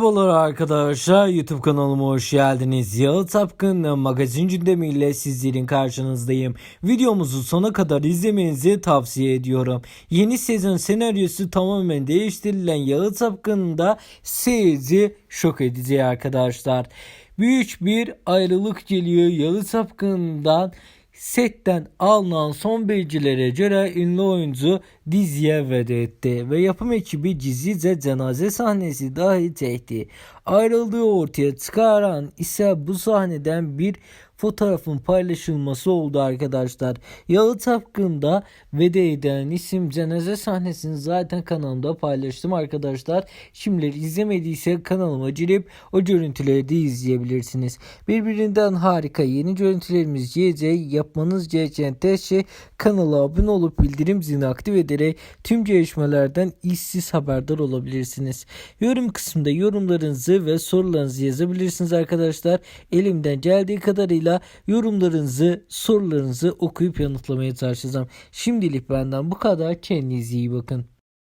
Merhabalar arkadaşlar YouTube kanalıma hoş geldiniz. Yalı Tapkın magazin gündemiyle sizlerin karşınızdayım. Videomuzu sona kadar izlemenizi tavsiye ediyorum. Yeni sezon senaryosu tamamen değiştirilen Yalı Tapkın'da seyirci şok edici arkadaşlar. Büyük bir ayrılık geliyor Yalı Tapkın'dan setten alınan son bilgilere göre ünlü oyuncu diziye veda etti ve yapım ekibi gizlice cenaze sahnesi dahi çekti. Ayrıldığı ortaya çıkaran ise bu sahneden bir fotoğrafın paylaşılması oldu arkadaşlar. Yalı Tapkın'da veda eden isim cenaze sahnesini zaten kanalımda paylaştım arkadaşlar. Şimdileri izlemediyse kanalıma girip o görüntüleri de izleyebilirsiniz. Birbirinden harika yeni görüntülerimiz gelecek. Yapmanız gereken tek şey kanala abone olup bildirim zilini aktif ederek tüm gelişmelerden işsiz haberdar olabilirsiniz. Yorum kısmında yorumlarınızı ve sorularınızı yazabilirsiniz arkadaşlar. Elimden geldiği kadarıyla yorumlarınızı, sorularınızı okuyup yanıtlamaya çalışacağım. Şimdilik benden bu kadar. Kendinize iyi bakın.